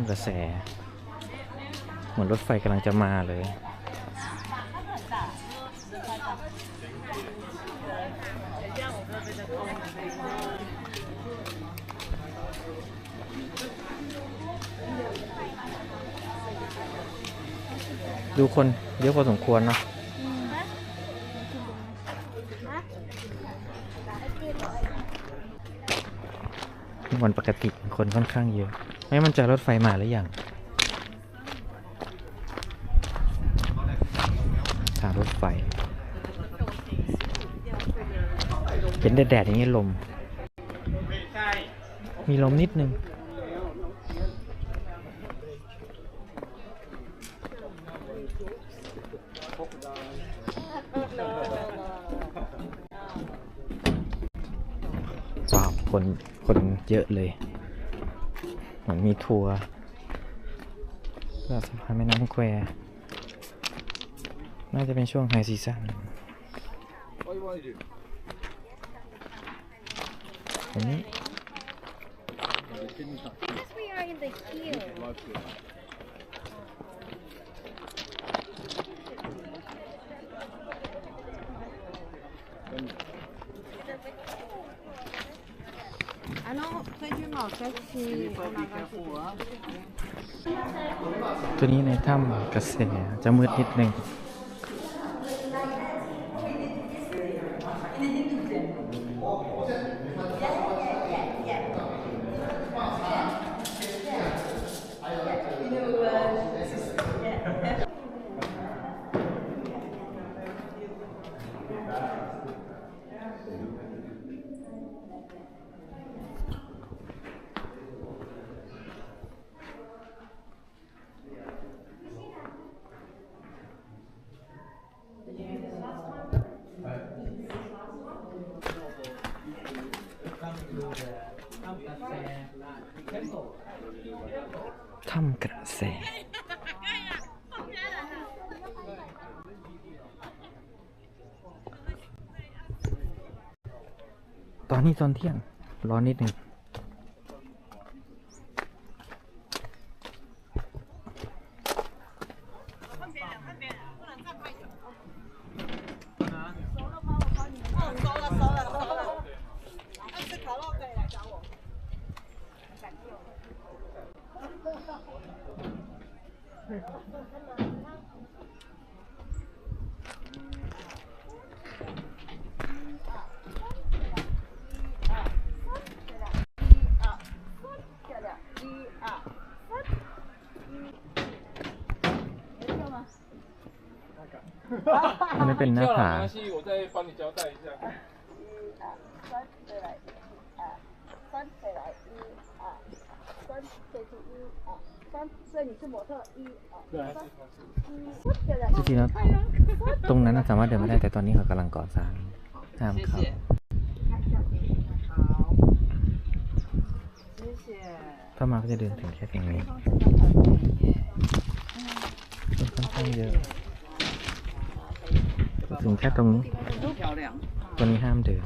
ำกระแส เหมือนรถไฟกำลังจะมาเลย ดูคนเยอะพอสมควรเนาะวันปกติคนค่อนข้างเยอะ ไม่มั่นใจรถไฟมาหรือยัง ทางรถไฟ เห็นแดดๆอย่างนี้ลม มีลมนิดนึงว้าวคน คนเยอะเลย เหมือนมีทัวร์เพื่อสะพานแม่น้ำแควน่าจะเป็นช่วงไฮซีซั่นอันนี้ ตัวนี้ในถ้ำกระแสจะมืดนิดนึง ถ้ำกระแสตอนนี้ตอนเที่ยงร้อนนิดหนึ่งอัน 对被对一二三四五六七八九十十一二三 จริงๆแล้วตรงนั้นสามารถเดินไม่ได้แต่ตอนนี้เขากำลังก่อสร้างห้ามเข้าถ้ามาก็จะเดินถึงแค่ตรงนี้ค่อนข้างเยอะถึงแค่ตรงนี้ตรงนี้ห้ามเดิน